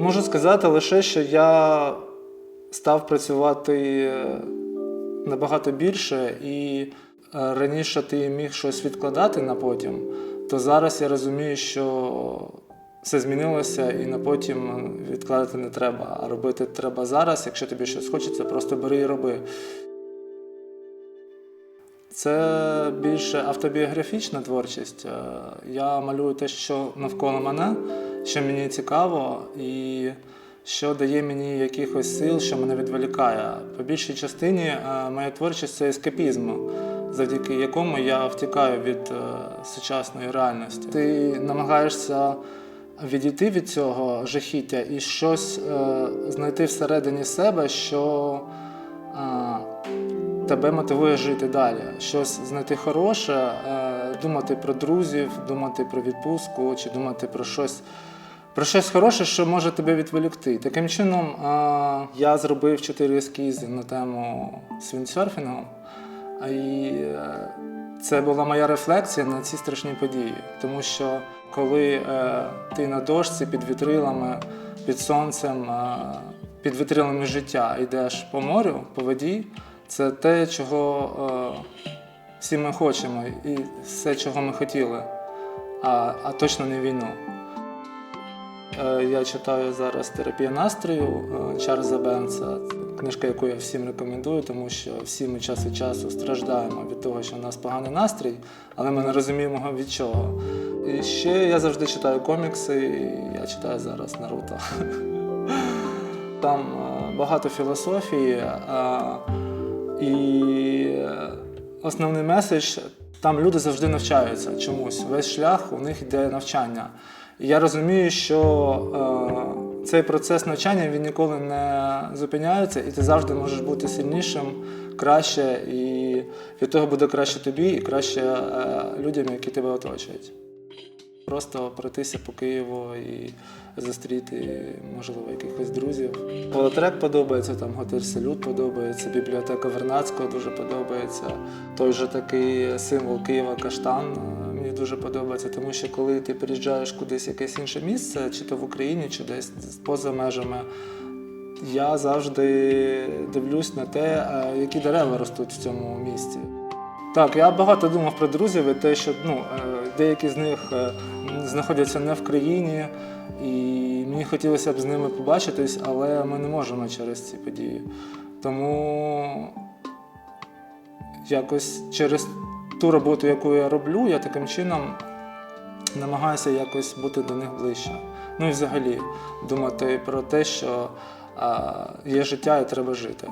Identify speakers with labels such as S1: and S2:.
S1: Можу сказати лише, що я став працювати набагато більше, і е, раніше ти міг щось відкладати на потім, то зараз я розумію, що все змінилося, і на потім відкладати не треба. А робити треба зараз. Якщо тобі щось хочеться, просто бери і роби. Це більше автобіографічна творчість. Е, Я малюю те, що навколо мене, що мені цікаво, і що дає мені якихось сил, що мене відволікає. По більшій частині е, моя творчість це ескапізм, завдяки якому я втікаю від е, сучасної реальності. Ти намагаєшся відійти від цього жахіття і щось знайти всередині себе, що тебе мотивує жити далі. Щось знайти хороше, е, думати про друзів, думати про відпустку чи думати про щось. Про щось хороше, що може тебе відволікти. Таким чином, е, я зробив чотири ескізи на тему свіндсерфінгу, і е, це була моя рефлексія на ці страшні події. Тому що коли ти на дошці під вітрилами, під сонцем, під вітрилами життя йдеш по морю, по воді, це те, чого е, всі ми хочемо, і все, чого ми хотіли, а, а точно не війну. Е, Я читаю зараз терапія настрою е, Чарльза Бенса, книжка, яку я всім рекомендую, тому що всі ми час від часу страждаємо від того, що у нас поганий настрій, але ми не розуміємо від чого. І ще я завжди читаю комікси, і я читаю зараз Наруто. Там е, багато філософії, і е, основний меседж там люди завжди навчаються чомусь. Весь шлях у них йде навчання. І я розумію, що е, цей процес навчання він ніколи не зупиняється, і ти завжди можеш бути сильнішим, краще, і від того буде краще тобі і краще е, людям, які тебе оточують. Просто пройтися по Києву і зустріти, можливо, якихось друзів. Волотрек подобається, там готель Салют подобається, бібліотека Вернадського дуже подобається. Той же такий символ Києва Каштан е, мені дуже подобається, тому що коли ти приїжджаєш кудись в якесь інше місце, чи то в Україні, чи десь поза межами, я завжди дивлюсь на те, е, які дерева ростуть в цьому місті. Так, я багато думав про друзів і те, що ну, е, деякі з них е, знаходяться не в країні, і мені хотілося б з ними побачитись, але ми не можемо через ці події. Тому якось через ту роботу, яку я роблю, я таким чином намагаюся якось бути до них ближче. Ну і взагалі думати про те, що є життя і треба жити.